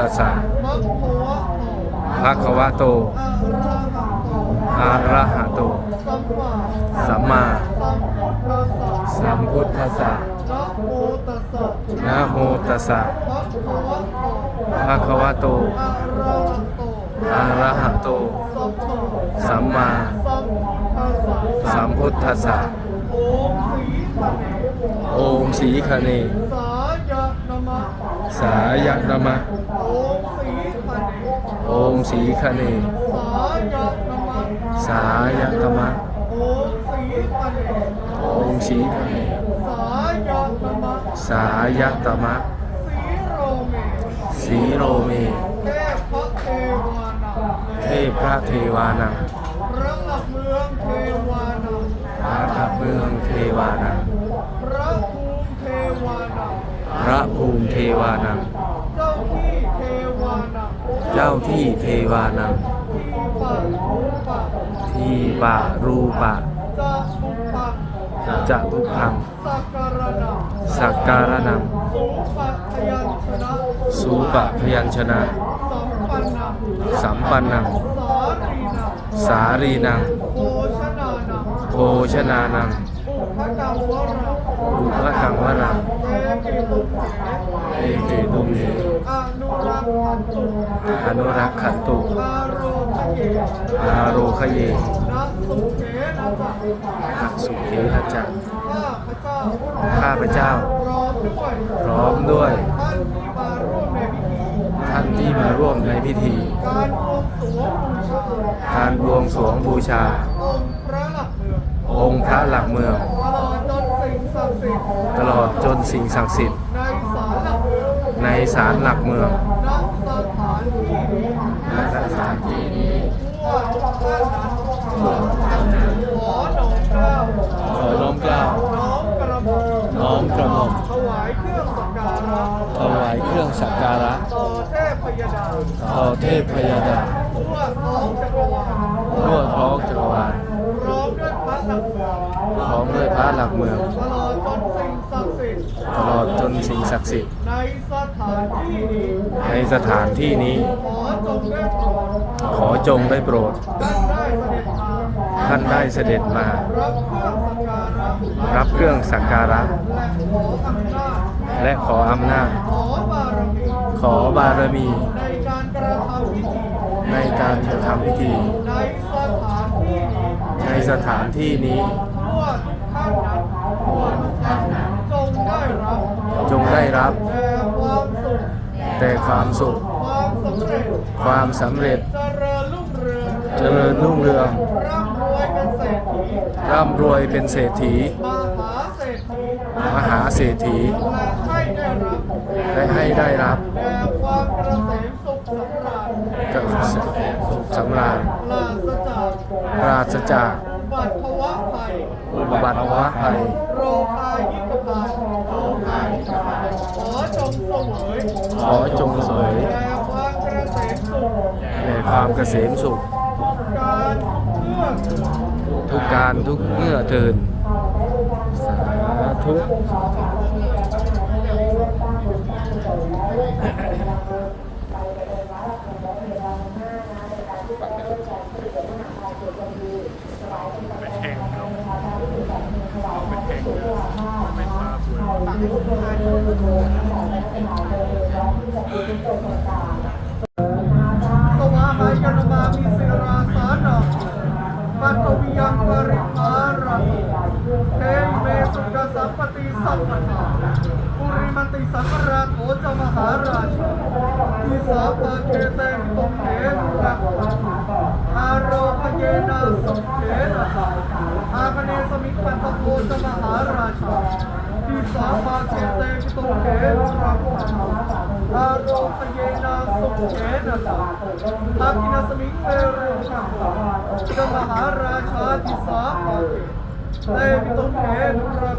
ตัสสะภะคะวะโตภะคะวะโตอะระหะโต อะระหะโต สัมมาสัมพุทธัสสะสัมพุทธัสสะนะโมตัสสะนะโมตัสสะภะคะวะโตภะคะวะโตอะระหะโต อะระหะโต สัมมาสัมพุทธัสสะสัมพุทธัสสะโอมสีคะเนโอมสีคะเน สายะนะมะสายะนมะโอมสีคะเนโอมสีคเนสายะนะมะสายตมะโอมสีคะเนโอมสีคเนสายะนะมะสายตมะสีโรเมสีโรเมเทพพระเทวานังพระหลักเมืองเทวานังพระทับเมืองเทวานังพระภูมิเทวานังพระภูมิเทวานัง จ้าที่เทวานังเจ้าที่เทวานังทีปะรูปะทีปารูปะจะทุกพัง สักการะนังสูปะพยัญชนะสำปันะสัมปันนัง สารีนังสางโภชนานังโภชนานังอุพกังวรังบุพกังวรังเอเกตุเถเอนุรักขันตุอนุรักขันตุอาโรคเยนักสุเขนะจักนักสุเขนะจักข้าพเจ้าข้าพเจ้า พร้อมด้วย ท่านที่มาร่วมในพิธี การบวงสรวงบูชา องค์พระหลักเมือง ตลอดจนสิ่งศักดิ์สิทธิ์ ในศาลหลักเมืองในศาลหลักเมืองณสถานที่นี้ณสถานที่นี้ทั่วทุกท่านนั้นขอน้อมเกล้าขอน้อมเกล้าน้อมกระหม่อมถวายเครื่องสักการะถวายเครื่องสักการะต่อเทพพยดาต่อเทพพยดาทั่วท้องจักรวาลทั่วท้องจักรวาลพร้อมด้วยพระหลักเมืองพร้อมด้วยพระหลักเมืองตลอดจนสิ่งศักดิ์สิทธิ์ตลอดจนสิ่งศักดิ์สิทธิ์ ในสถานที่นี้ในสถานที่นี้ ขอจงได้โปรดขอจงได้โปรดท่านได้เสด็จมาท่านได้เสด็จมา รับเครื่องสักการะรับเครื่องสักการะและขออำนาจและขออำนาจ ขอบารมีขอบารมีในการกระทำพิธีในการกระทำพิธี ในสถานที่นี้ในสถานที่นี้ทั่วทุกท่านนั้นทั่วทุกท่านนั้นจงได้รับจงได้รับ แต่ความสุข ความสำเร็จ เจริญรุ่งเรืองร่ำรวยเป็นเศรษฐี มหาเศรษฐี ได้ให้ได้รับกับสุขสำราญปราศจากอุบัติวะภัย ขอจงเสวยแต่ความเกษมสุขแด่ความเกษมสุข ทุกการทุกเมื่อเทินสาธุ สวาหายนมามิสิราสานาปัตตวิยังปริภารังเทเมสุกสัมปติสัมปทาปุริมันติสังกราโขจมหาราชาทิสาปะเกเตงตงเขรักอาโรพเยนาสุเขนะอาคเนสมิขันตโกจมหาราชาทิสาปะเกเตงตงเขรัก อาโรปเยนาสุเขนะสาอากินาสมิงเวรุชัมหาราชาทิสาปะเตวิตุเขนุรัง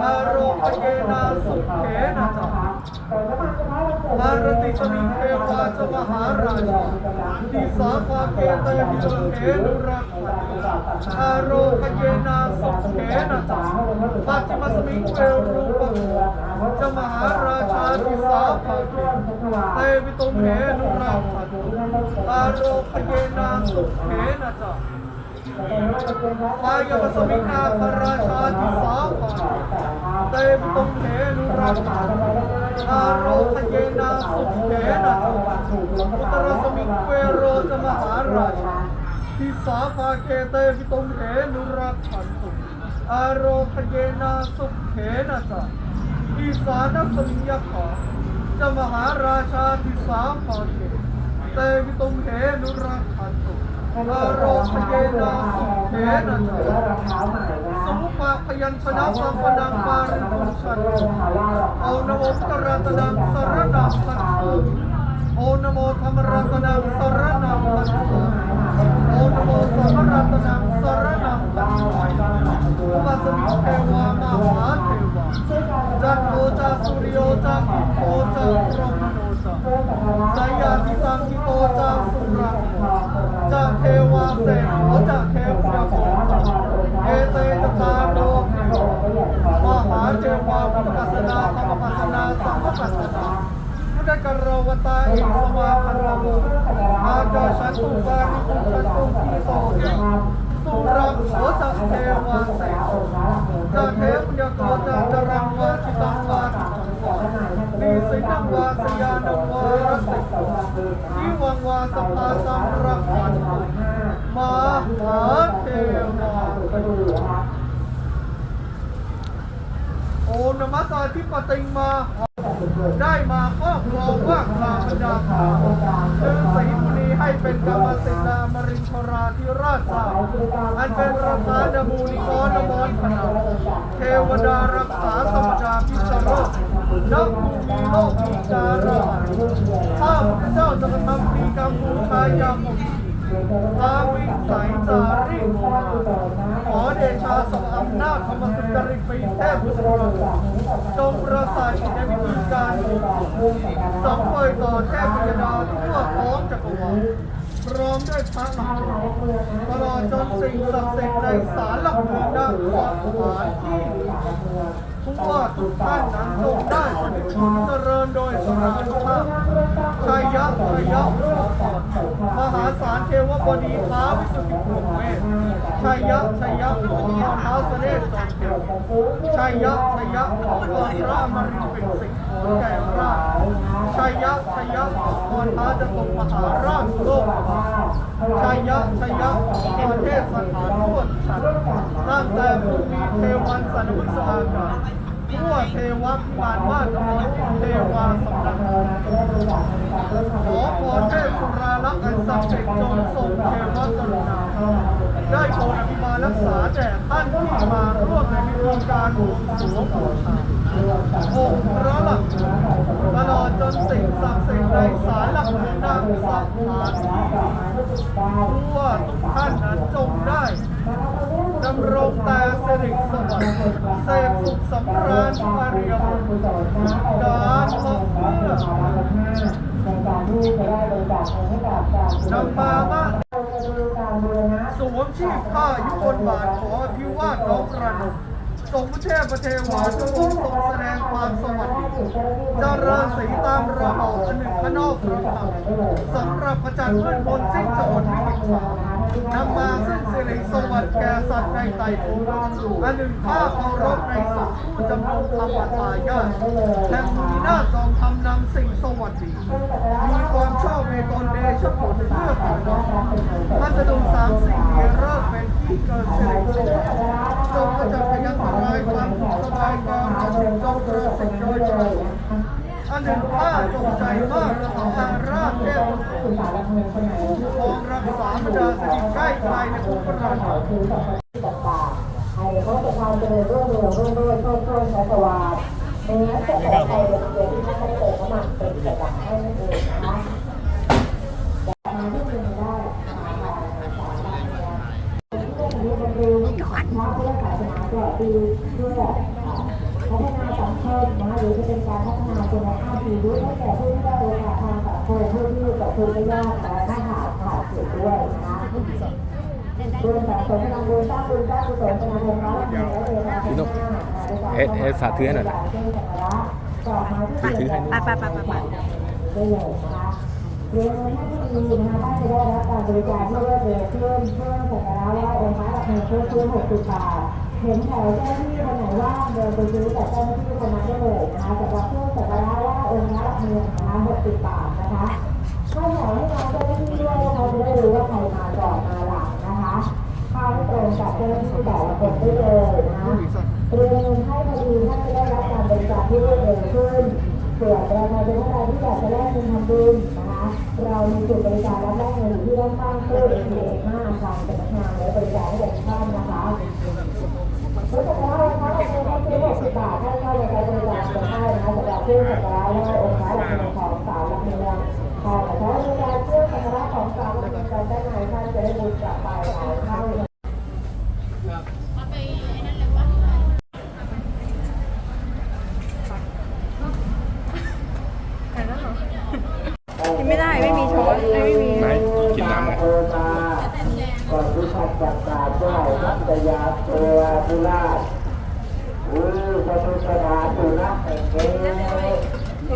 อาโรปเยนาสุเขนะสาอารติสมิงเทวาจมหาราชาทิสาปะเกเตวิตุเขนุรังอาโรปเยนาสุเขนะสาปัจจิมสมิงเวรุปังจมหาราชาทิเตวิตุมเหนุราคันตุอาโรคเยนาสุเขนะจ๊ะวายปสมินาพระราชาทิสาภาเตวิตุมเหนุราคันตุอาโรคเยนาสุเขนะจ๊ะอุตรสมิงเวโรจมหาราชาทิสาภาเกเตวิตุมเหนุรักขันตุอาโรคเยนาสุเขนะจ๊ะอีสานสมิยะขอ จะมหาราชาทิสาภาเกเตวิตุมเหนุรักขันตุอาโรคเยนาสุเขนะจ๊ะสมุปะพยัญชนะสัมปนังปาริตุชันเอานโมตระตนังสรนังคัจฉามิโอนโมธรรมรัตนังสรนังคัจฉามิโอนโมสัมรัตนังสรนังคัจฉามิปัสสมิเทวามหาเทวาจันโทจาสุริโยจาอิโตจา พรหมโนจาสยามิตังกิโตจาสุรังโมจาเทวาเสนโอจาเทวาโสจาเอเตจตาโรมหาเทวาพุทธกัสสนาธรรมกัสสนาสังฆกัสสนาพุทธกรวตาอิสวาพันตโมอาจาชันตุปาริตุชันตุกิโตเอสุรังโสจะเทวาเสโจะเทพยโกจะจรังวาชิตังวาจิตังวานิ สินังวาสยานังวารสิกนิวังวาสภาสังรักขันตุมหาเทวาโอนมัสสาธิปติงมา ได้มาครอบครองว่างลาปัญญาขาวจึงสีมุนีให้เป็นกรรมสิทธามรินทราธิราชสาอันเป็นประธานมูลิกรนมรขนาเทวดารักษาสมดาพิชโรก นักภูมิโลกมีจาระข้าพเจ้าจะทำมีกรรมบูชายามงอาวิสัยจาริกมขอเดชาสมอำนาจธรรมสุจริตปีเทพบุตรจงประสาทในวิธีการสังเวยต่อเทพยดาทั่วท้องจักรวาลพร้อมด้วยพระหลักตลอดจนสิ่งศักดิ์สิทธิ์ในศาลหลักเมืองด้านสถานที่ทั่วทุกท่านนั้นจง เจริญโดยสรานุภาพชัยยะชัยยะมหาศาลเทวบดีท้าวิสุทธิภูมิเวทชัยยะชัยยะขอพรท้าเสด็จจอมเทวชัยยะชัยยะขอพรพระมรินเป็นสิงห์โขนแก่ราชชัยยะชัยยะขอพรท้าวจตุมหาราชโลกชัยยะชัยยะขอพรเทพสถานทั่วฉันตั้งแต่ภูมิเทวันสันวิสอากาศ ทั่วเทวะบาลวาดนรเทวาสำนักขอพรเทพสุราลักษณ์อันศักดิ์สิทธิ์จงทรงเทวกรุณาได้โปรดอภิบาลรักษาแด่ท่านที่มาร่วมในพิธีการบวงสรวงบูชาองค์พระหลักตลอดจนสิ่งศักดิ์สิทธิ์ในศาลหลักเมืองนางสถานที่ทั่วทุกท่านนั้นจงได้ ดำรงต่สิริสวัสดิ์เสพสุขสำราญอาเริยมรรคการพบเพื่อนำมาว่าสวมชีพผ้ายุบนบาทขอพิวาทน้องระนมทรงพระเทพเทวาทุกองทรงแสดงความสวัสดีเจริญสีตามระเบอบอันหนึ่งพระนอกพื้นธรรมสำหรับพระจันทร์มืดบนสิ้นจดวิกิจฉา นำมาซึ่งสิริสวัสดิ์แก่สัตว์ในไตรภูมิอันหนึ่งข้าเคารพในสัตว์ผู้จำนงธรรมทายาทและมีหน้าจองทำนำสิ่งสวัสดีมีความชอบในตนเดชผลเพื่อพี่น้องพัสดุสามสิ่งนี้เริ่มเป็นที่เกิดสิริสุขจงกระจัดพยันตรายความสุขสบายการรำลึกจงเกิดสิ่งโดยชอบอัน หนึ่งข้าจงใจมากและของอาราชเทพบุตรผู้ครองรักษาบรรดาสถิตใกล้ไกลในภูมิประทาให้เขาจะความเจริญรุ่งเรืองรุ่งโรจน์โชคโชนชัชวาลในนั้นจะแต่ใจเด็กเด็กที่ท่านได้เปิดเข้ามาเป็นกิจกรรมให้นั่นเองนะคะแต่มาที่มีได้มาทางสายงานเนี่ยที่ได้มีบรรลุพระพุทธศาสนาตลอดปีเพื่อพัฒนาสังคมนะหรือจะ เป็นการพัฒนาคุณภาพชีวิตให้แก่ผู้ที่ได้โอกาสทางสังคมผู้ที่ประสบทุกข์ยากและถ้าหากขาดเกิดด้วยนะคะบุญแบบสมทำบุญสร้างบุญสร้างกุศลเป็นอารมณ์ร้อนแรงและเวลาพี่นกเอ็ดเอ็ดฝากถือให้หน่อยนะถือให้ไปไปไปไปไปได้เลยนะคะเรียนรู้ให้ดีนะคะท่านจะได้รับการบริการที่รวดเร็วขึ้นเพื่อสักการะไหว้องค์พระหลักเมืองเพื่อซื้อ60บาทเห็นแถวเจ้าหน้าที่ เดินไปซื้อกับเจ้าหน้าที่คนนั้นได้เลยนะคะสำหรับเพื่อสักการะไหว้องค์พระหลักเมืองนะคะ60บาทนะคะเข้าวให้น้องเจ้าหน้าที่ด้วยนะคะจะได้รู้ว่าใครมาก่อนมาหลังนะคะเข้าให้ตรงกับเจ้าหน้าที่แต่ละคนได้เลยนะคะเรียนให้พอดีท่านจะได้รับการบริการที่รวดเร็วขึ้นเผื่อประชาชนท่านใดที่อยากจะแลกเงินทำบุญนะคะ เรามีจุดบริการรับแลกเงินอยู่ที่ด้านข้างตู้ ATM หน้าอาคารสำนักงานและบริการให้แก่ท่านนะคะรู้จักแล้วนะคะเราเป็นให้ซื้อ60บาทท่านเข้าไปใช้บริการกัน ได้นะคะสำหรับเครื่องสักการะและองค์พระหลักเมืองของสาวหลักเมืองพอแต่ถ้าบริกาเครื่องสักการะของสาวหลักเมืองกันได้ไหมท่านจะได้บุญกลับไปหลายเท่ากินไม่ได้ไม่มีช้อนไม่มีไหนกินน้ำไงก่อนที่ขัดจับตาด้วยนัตยาเทวาธุราชอุ้พระพุทธดาสุนัข ถุ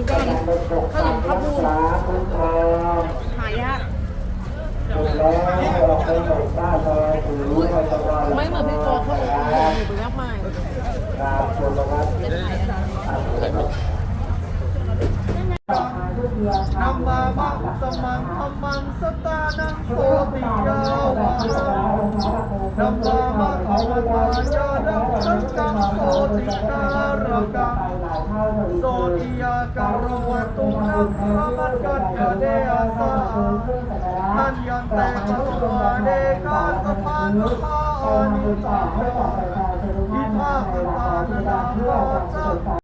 งก่อนการเป็นปกปักรักษาคุ้มครองหายากถูกแล้วให้ออกไมู่บ้ายถือให้ตลอดไม่เหมือนพี่โจ๊กเขาบอกว่าอยู่เป็นมากมาย นัมมามังสมังธรรมังสตานังโสติยาวานัมมามังธรรมายานังสัจจังโสติการกังโสติยาการวตุนังพระมัจกัญญาเดอาสานันยันเตปะสวาเดกาสภานุภาอานิตาอิภาคตานาดา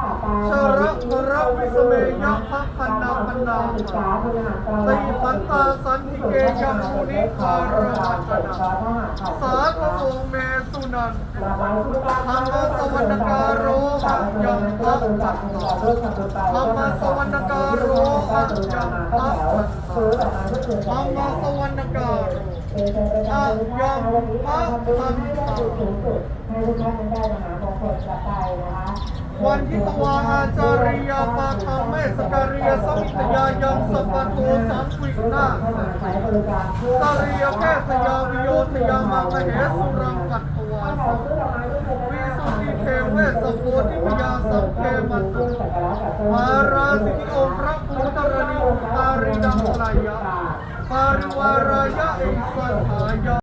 ริเทวิวารันเทจัปาเวตารุณะมะเนเกหังวันทุปิเคเมาจายันตุเทวะชระมระวิสเมยะภะคันนาคันนาตีพันตาสันติเกยังมุนิคารวัจนะสาธุโมเมสุนันธรรมสวรรณการโรหัยังพักปัตตาธรรมสวรรณการโรหังยังพักปัตตาธรรมสวรรณการโรหังยังพักปัตตา วันทิตวาอาจาริยาปาธรรมเมสการิยสมิตยายังสัพพโตสังวินาสาริยแพทยาวิโยทยามังเหสุรังกัตถวาสวิสุทธิเทเวสโพธิพยาสัพเพมันตุมาราสิกิโอพระพุทธรณิอาริดังลายะปาริวารายะอิสัทธายะ